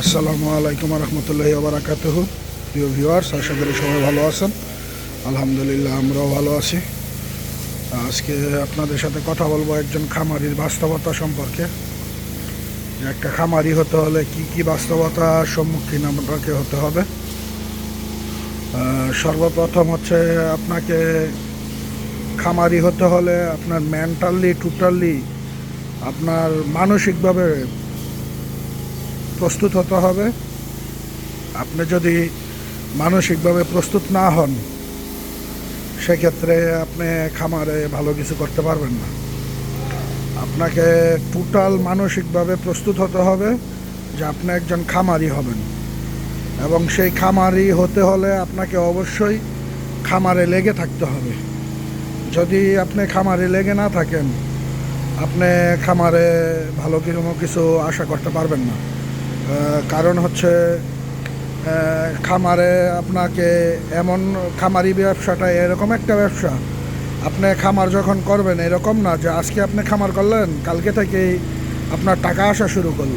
আসসালামু আলাইকুম রহমতুল্লাহি বারাকাতুহ। প্রিয় ভিউয়ার্স, আশা করি সবাই ভালো আছেন। আলহামদুলিল্লাহ, আমরাও ভালো আছি। আজকে আপনাদের সাথে কথা বলব একজন খামারির বাস্তবতা সম্পর্কে। একটা খামারি হতে হলে কি কি বাস্তবতার সম্মুখীন আপনাকে হতে হবে। সর্বপ্রথম হচ্ছে আপনাকে খামারি হতে হলে আপনার মেন্টালি, টোটালি আপনার মানসিকভাবে প্রস্তুত হতে হবে। আপনি যদি মানসিকভাবে প্রস্তুত না হন, সেক্ষেত্রে আপনি খামারে ভালো কিছু করতে পারবেন না। আপনাকে টোটাল মানসিকভাবে প্রস্তুত হতে হবে যে আপনি একজন খামারি হবেন। এবং সেই খামারি হতে হলে আপনাকে অবশ্যই খামারে লেগে থাকতে হবে। যদি আপনি খামারে লেগে না থাকেন, আপনি খামারে ভালো কোনো কিছু আশা করতে পারবেন না। কারণ হচ্ছে খামারে আপনাকে এমন খামারি ব্যবসাটা, এরকম একটা ব্যবসা, আপনি খামার যখন করবেন, এরকম না যে আজকে আপনি খামার করলেন, কালকে থেকেই আপনার টাকা আসা শুরু করল।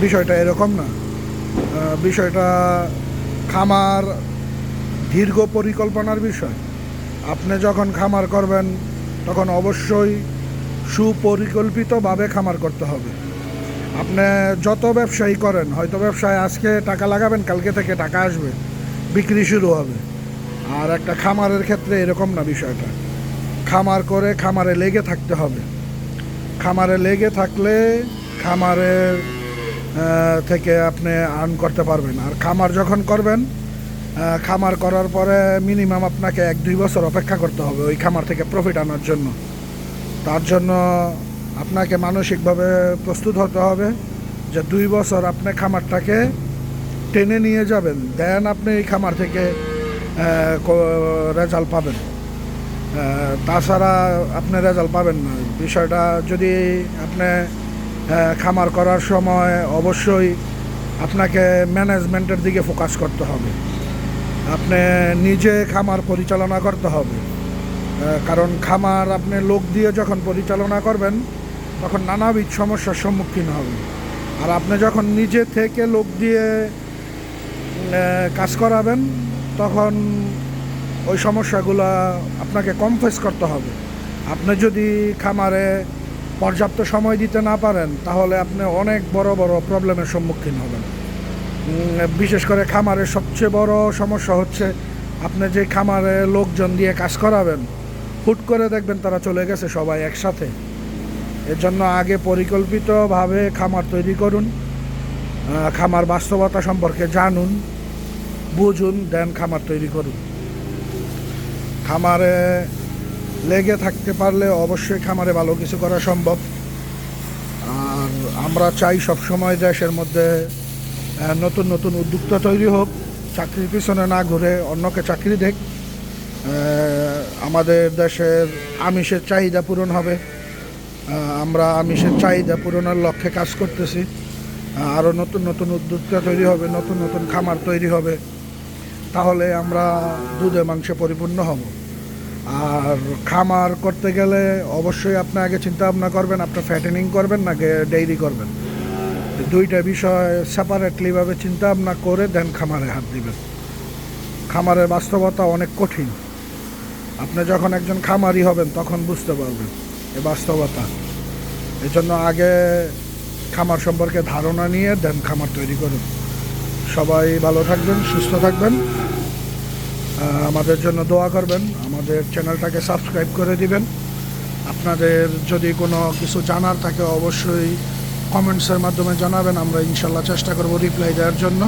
বিষয়টা এরকম না। বিষয়টা খামার দীর্ঘ পরিকল্পনার বিষয়। আপনি যখন খামার করবেন, তখন অবশ্যই সুপরিকল্পিতভাবে খামার করতে হবে। আপনি যত ব্যবসায়ী করেন, হয়তো ব্যবসায় আজকে টাকা লাগাবেন, কালকে থেকে টাকা আসবে, বিক্রি শুরু হবে। আর একটা খামারের ক্ষেত্রে এরকম না বিষয়টা। খামার করে খামারে লেগে থাকতে হবে। খামারে লেগে থাকলে খামারের থেকে আপনি আর্ন করতে পারবেন। আর খামার যখন করবেন খামার করার পরে মিনিমাম আপনাকে এক দুই বছর অপেক্ষা করতে হবে ওই খামার থেকে প্রফিট আনার জন্য। তার জন্য আপনাকে মানসিকভাবে প্রস্তুত হতে হবে যে দুই বছর আপনি খামারটাকে টেনে নিয়ে যাবেন, দেন আপনি এই খামার থেকে রেজাল্ট পাবেন। তাছাড়া আপনি রেজাল্ট পাবেন না। বিষয়টা যদি আপনি খামার করার সময় অবশ্যই আপনাকে ম্যানেজমেন্টের দিকে ফোকাস করতে হবে। আপনি নিজে খামার পরিচালনা করতে হবে। কারণ খামার আপনি লোক দিয়ে যখন পরিচালনা করবেন তখন নানাবিধ সমস্যার সম্মুখীন হবেন আর আপনি যখন নিজে থেকে লোক দিয়ে কাজ করাবেন, তখন ওই সমস্যাগুলো আপনাকে কম ফেস করতে হবে। আপনি যদি খামারে পর্যাপ্ত সময় দিতে না পারেন, তাহলে আপনি অনেক বড় বড় প্রবলেমের সম্মুখীন হবেন। বিশেষ করে খামারের সবচেয়ে বড় সমস্যা হচ্ছে, আপনি যে খামারে লোকজন দিয়ে কাজ করাবেন, হুট করে দেখবেন তারা চলে গেছে সবাই একসাথে। এর জন্য আগে পরিকল্পিতভাবে খামার তৈরি করুন খামার বাস্তবতা সম্পর্কে জানুন, বুঝুন, দেন খামার তৈরি করুন। খামারে লেগে থাকতে পারলে অবশ্যই খামারে ভালো কিছু করা সম্ভব। আর আমরা চাই সবসময় দেশের মধ্যে নতুন নতুন উদ্যোক্তা তৈরি হোক, চাকরির পিছনে না ঘুরে অন্যকে চাকরি দেখ। আমাদের দেশের আমিষের চাহিদা পূরণ হবে। আমরা আমিষের চাহিদা পূরণের লক্ষ্যে কাজ করতেছি। আরও নতুন নতুন উদ্যোক্তা তৈরি হবে, নতুন নতুন খামার তৈরি হবে। তাহলে আমরা দুধে মাংসে পরিপূর্ণ হব। আর খামার করতে গেলে অবশ্যই আপনি আগে চিন্তা ভাবনা করবেন আপনার ফ্যাটেনিং করবেন না ডেইরি করবেন? দুইটা বিষয় সেপারেটলিভাবে চিন্তা ভাবনা করে দেন খামারে হাত দিবেন। খামারের বাস্তবতা অনেক কঠিন। আপনি যখন একজন খামারি হবেন, তখন বুঝতে পারবেন। এই বাস্তবতা। এই জন্য আগে খামার সম্পর্কে ধারণা নিয়ে দেন খামার তৈরি করুন। সবাই ভালো থাকবেন, সুস্থ থাকবেন। আমাদের জন্য দোয়া করবেন। আমাদের চ্যানেলটাকে সাবস্ক্রাইব করে দিবেন। আপনাদের যদি কোনো কিছু জানার থাকে অবশ্যই কমেন্টসের মাধ্যমে জানাবেন। আমরা ইনশাল্লাহ চেষ্টা করব রিপ্লাই দেওয়ার জন্য।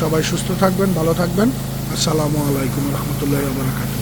সবাই সুস্থ থাকবেন, ভালো থাকবেন। আসসালামু আলাইকুম রহমতুল্লাহ বারাকাতুহ।